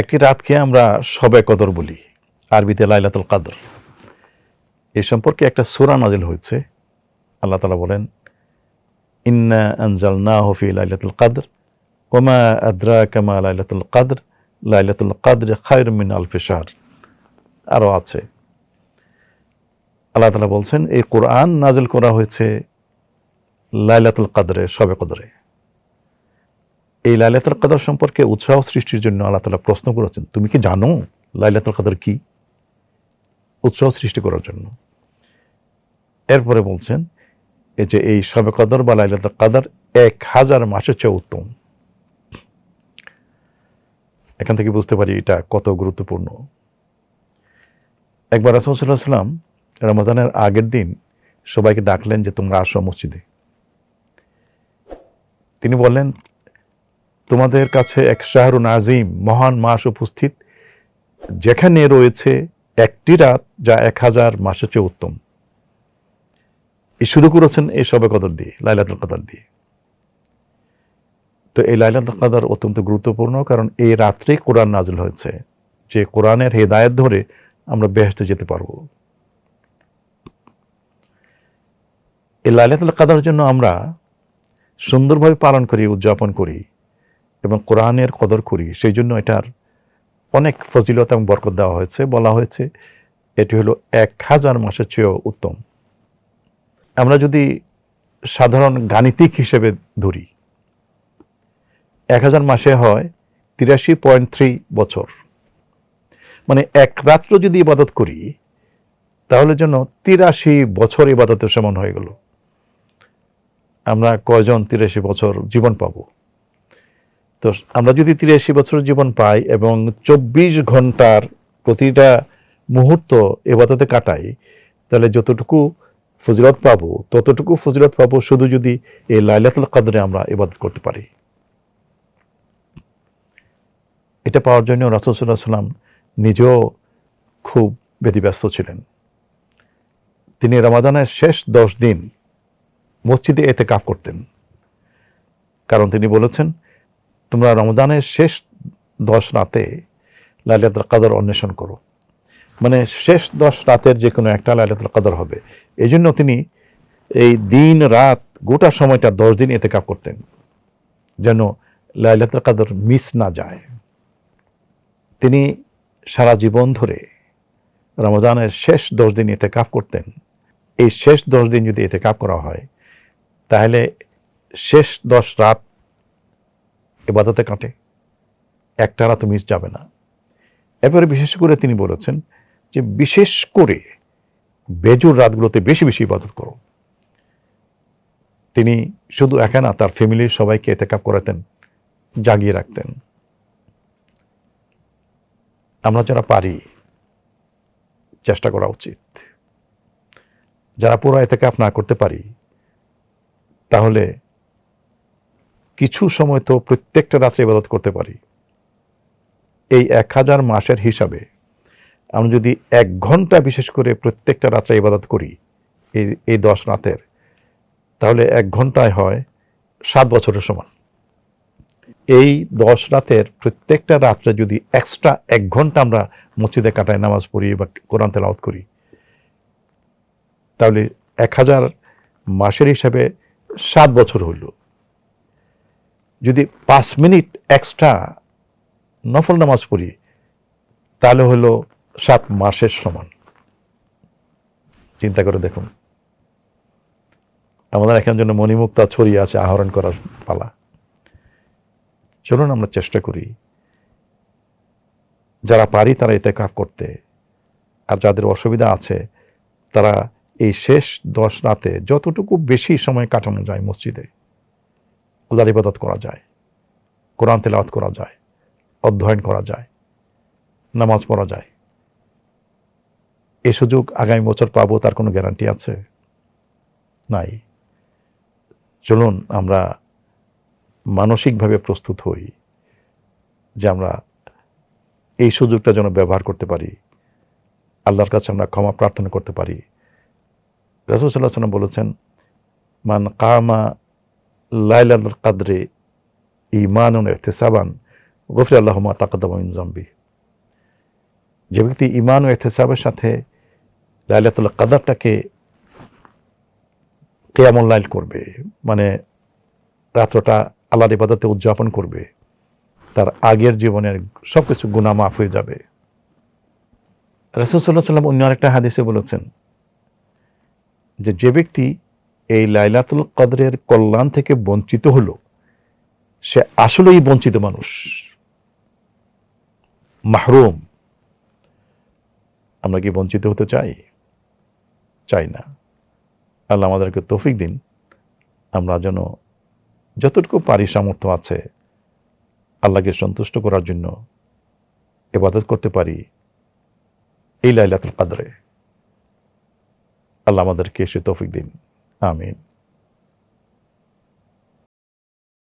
একটি রাতকে আমরা সবে কদর বলি, আরবিতে লাইলাতুল কাদর। এ সম্পর্কে একটা সূরা নাজিল হয়েছে। আল্লাহ তালা বলেন, ইন্না আনজাল না হফি লাইলাতুল কাদর ওমা আদ্রা কামা লাইলাতুল কাদর লাইলাতুল কাদর খায়র মিন আলফি শাহর। আরও আছে। আল্লাহ তালা বলছেন, এই কোরআন নাজিল করা হয়েছে লাইলাতুল কাদরে, সবে কদরে। এই লাইলাতুল কাদর সম্পর্কে উৎসাহ সৃষ্টির জন্য আল্লাহ তালা প্রশ্ন করেছেন, তুমি কি জানো লাইলাতুল কাদর কি? উৎসাহ সৃষ্টি করার জন্য। এরপরে বলছেন, এই যে এই সবে কদর বা লাইলাতুল কাদর এক হাজার মাসের চেয়ে উত্তম। এখান থেকে বুঝতে পারি এটা কত গুরুত্বপূর্ণ। একবার রাসুল্লাহ সাল্লাম রমজানের আগের দিন সবাইকে ডাকলেন যে, তোমরা আসো মসজিদে। তিনি বললেন তোমাদের কাছে এক শাহরুন আজিম মহান মাস উপস্থিত, যেখানে রয়েছে একটি রাত যা এক হাজার মাসের চেয়ে উত্তম। এই শুরু করেছেন এই সবে কদর দিয়ে, লাইলাতুল কদর দিয়ে। তো এই লাইলাতুল কদর অত্যন্ত গুরুত্বপূর্ণ, কারণ এই রাত্রে কোরআন নাজিল হয়েছে। যে কোরআনের হেদায়ত ধরে আমরা বেহেস্তে যেতে পারব। এই লাইলাতুল কাদার জন্য আমরা সুন্দরভাবে পালন করি, উদযাপন করি। এবং কোরআনের কদর করি। সেই জন্য এটার অনেক ফজিলত এবং বরকত দেওয়া হয়েছে। বলা হয়েছে, এটি হলো এক হাজার মাসের চেয়েও উত্তম। আমরা যদি সাধারণ গাণিতিক হিসেবে ধরি, এক হাজার মাসে হয় তিরাশি পয়েন্ট থ্রি বছর। মানে এক রাত্র যদি ইবাদত করি, তাহলে যেন তিরাশি বছর ইবাদতের সমান হয়ে গেল। আমরা কয়জন তিরাশি বছর জীবন পাবো? তো আমরা যদি তিরাশি বছর জীবন পাই এবং চব্বিশ ঘণ্টার প্রতিটা মুহূর্ত এবাদতে কাটাই, তাহলে যতটুকু ফজিলত পাবো, ততটুকু ফজিলত পাবো শুধু যদি এই লাইলাতুল কাদরে আমরা ইবাদত করতে পারি। এটা পাওয়ার জন্য রাসুল্লাহ সাল্লাম নিজেও খুব ব্যতিব্যস্ত ছিলেন। তিনি রমাদানের শেষ দশ দিন মসজিদে এতে কাপ করতেন। কারণ তিনি বলেছেন তোমরা রমজানের শেষ দশ রাতে লাইলাতুল কাদর অন্বেষণ করো। মানে শেষ দশ রাতের যে কোনো একটা লাইলাতুল কাদর হবে। এই জন্য তিনি এই দিন রাত গোটা সময়টা দশ দিন এতে করতেন, যেন লাইলাতুল কাদর মিস না যায়। তিনি সারা জীবন ধরে রমজানের শেষ দশ দিন এতে কাপ করতেন। এই শেষ দশ দিন যদি এতে কাপ করা হয়, তাহলে শেষ দশ রাত এবাদতে কাটে। একটা রাত মিস যাবে না। এরপরে বিশেষ করে তিনি বলেছেন যে, বিশেষ করে বেজুর রাতগুলোতে বেশি বেশি ইবাদত করো। তিনি শুধু একা না, তার ফ্যামিলির সবাইকে এতে কাপ করাতেন, জাগিয়ে রাখতেন। আমরা যারা পারি, চেষ্টা করা উচিত। যারা পুরো এতে কাপ না করতে পারি, তাহলে কিছু সময় তো প্রত্যেকটা রাত্রে ইবাদত করতে পারি। এই এক হাজার মাসের হিসাবে আমরা যদি এক ঘণ্টা বিশেষ করে প্রত্যেকটা রাত্রে ইবাদত করি, এই এই দশ রাতের, তাহলে এক ঘন্টায় হয় সাত বছরের সমান। এই দশ রাতের প্রত্যেকটা রাত্রে যদি এক্সট্রা এক ঘণ্টা আমরা মসজিদে কাটায় নামাজ পড়ি বা কোরআন তেলাওয়াত করি, তাহলে এক হাজার মাসের হিসাবে সাত বছর হইল। যদি পাঁচ মিনিট এক্সট্রা নফল নামাজ পড়ি, তাহলে হলো সাত মাসের সমান। চিন্তা করে দেখুন। আমাদের এখানে জন্য মণিমুক্তা ছড়িয়ে আছে, আহরণ করার পালা। চলুন আমরা চেষ্টা করি। যারা পারি তারা এতে কাপ করতে। আর যাদের অসুবিধা আছে, তারা এই শেষ দশ রাতে যতটুকু বেশি সময় কাটানো যায় মসজিদে উদার ইবাদত করা যায়, কোরআন তেলাওয়াত করা যায়, অধ্যয়ন করা যায়, নামাজ পড়া যায়। এই সুযোগ আগামী বছর পাবো, তার কোনো গ্যারান্টি আছে? নাই। চলুন, আমরা মানসিকভাবে প্রস্তুত হই যে আমরা এই সুযোগটা যেন ব্যবহার করতে পারি, আল্লাহর কাছে আমরা ক্ষমা প্রার্থনা করতে পারি। রাসুল সাল্লাহ সাল্লাম বলেছেন, মান কামা লাইলাল কাদরে ইমান এহতেসাবান। গফরি আল্লাহ তাকদ্দামিন জম্বি যে ব্যক্তি ইমান ও এহতেসাবের সাথে লাইলাতুল কাদারটাকে কেয়ামল লাইল করবে মানে রাত্রটা আল্লাহর ইবাদতে উদযাপন করবে, তার আগের জীবনের সবকিছু গুণা মাফ হয়ে যাবে। রসুল্লাহ সাল্লাম অন্য আরেকটা হাদিসে বলেছেন যে যে ব্যক্তি এই লাইলাতুল কদরের কল্যাণ থেকে বঞ্চিত হলো। সে আসলেই বঞ্চিত মানুষ। মাহরুম। আমরা কি বঞ্চিত হতে চাই? চাই না। আল্লাহ আমাদেরকে তৌফিক দিন। আমরা যেন যতটুকু পারি সামর্থ্য আছে, আল্লাহকে সন্তুষ্ট করার জন্য এবাদত করতে পারি এই লাইলাতুল কাদরে। আল্লাহ আমাদেরকে সে তৌফিক দিন। آمين.